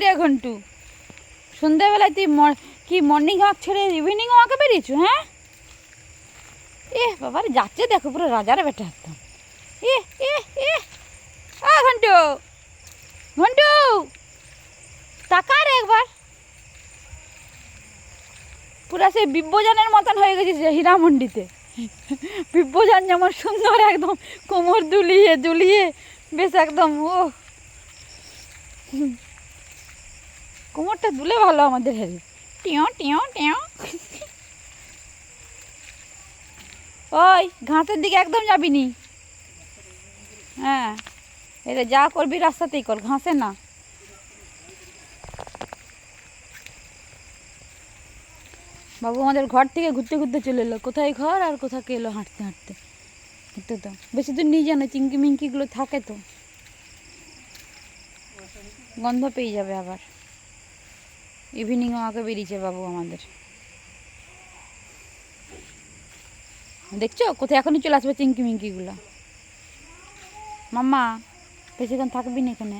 রে ঘন্টু? সন্ধ্যাবেলায় তুই কি মর্নিং ওয়াক ছেড়ে ইভিনিং ওয়াকে বেরিয়েছো হ্যাঁ? এ বাবার, যাচ্ছে দেখো পুরো রাজার বেটা একদম। এ এ এ। আ, ঘন্টু। ঘন্টু, তাকা রে একবার। পুরা সেই বিব্বজানের মতন হয়ে গেছিস হীরামন্ডিতে বিব্বজান যেমন সুন্দর একদম, কোমর দুলিয়ে দুলিয়ে, বেশ একদম, ও। কোমরটা দুলে ভালো আমাদের হেরি টিও টিও টিও ওই ঘাসের দিকে একদম যাবি নি? হ্যাঁ এটা যা করবি রাস্তাতেই কর, ঘাসে না। বাবু আমাদের ঘর থেকে ঘুরতে ঘুরতে চলে এলো। কোথায় ঘর আর কোথাকে এলো হাঁটতে হাঁটতে? হাঁটতে তো, বেশি দূর নিয়ে জানো চিংকি মিঙ্কিগুলো থাকে তো। গন্ধ পেয়ে যাবে আবার। ইভিনিং ওয়াকে বেরিয়েছে বাবু আমাদের। দেখছ? কোথায় এখনই চলে আসবে চিংকি মিঙ্কিগুলো মাম্মা বেশিক্ষণ থাকবি না এখানে?